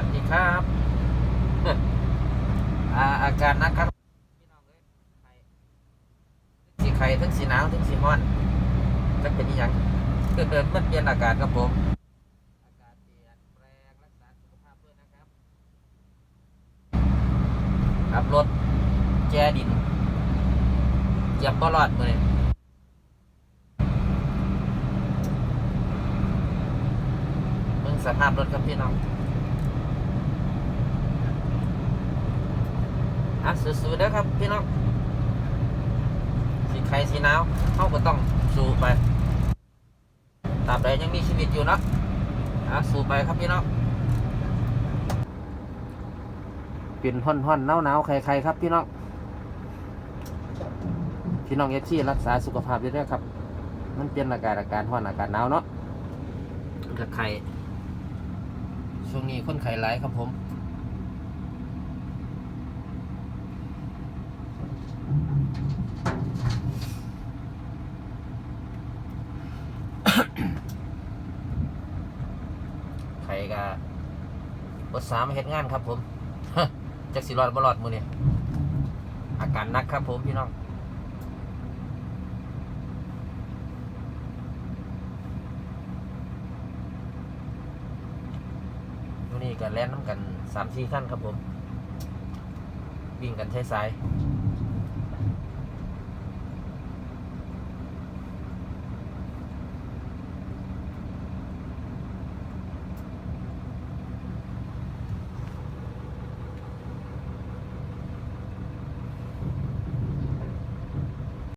ัสดีครับอาอาการนักครับพี่น้องเอ้ยไข้สีไข่ทั้งสีหนาวทั้งสีร้อนจะเป็นอหยังเกิดเมันเปลี่ยนอากาศครับผมอากาศเปลี่ยนแปลงรักษาสุขภาพด้วยนะครับขับรถแจดินเหยับบ่รอดเลยมึงสภาพรถครับพี่น้อง อะสู้ๆเด้อครับพี่น้องสีไข่สีหนาวเขาก็ต้องสู้ไปตราบใดยังมีชีวิตอยู่เนาะอะสู้ไปครับพี่น้องเป็นห่อนห่อนหนาวหนาวใครๆครับพี่น้องพี่น้องเอฟซีรักษาสุขภาพด้วยครับ มันเป็นอาการอาการห่อนอาการหนาวเนาะถ้าไข่ช่วงนี้คนไข้หลายครับผม ใครก็บทสามเฮ็ดงานครับ ผมจักสิรอดบ่รอดมือเนี่ยอาการหนักครับ ผมพี่น้องนี้ก็แล่นน้ำกันสามสี่ขั้นครับผม วิ่งกันใช้สาย